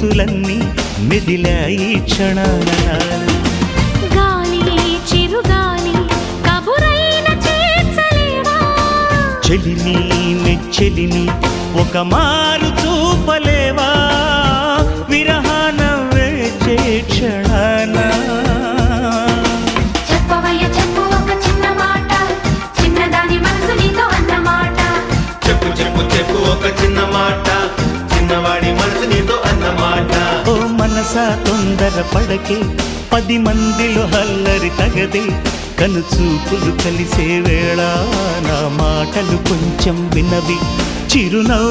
కదిలా ఈ క్షణాన గాలి చిరుగాలి కబురైన చేర్చలేవా? చెలిని నెచ్చెలిని ఒక మారు చూపలేవా? విరహాన వేచే క్షణాన. చెప్పు చెప్పు చెప్పు ఒక చిన్న అన్నమాట. ఓ మనస తొందర పడకే పది మందిలో హల్లరి తగదే కను చూపులు కలిసే వేళ నా మాటలు కొంచెం వినవి. చిరునవ్వు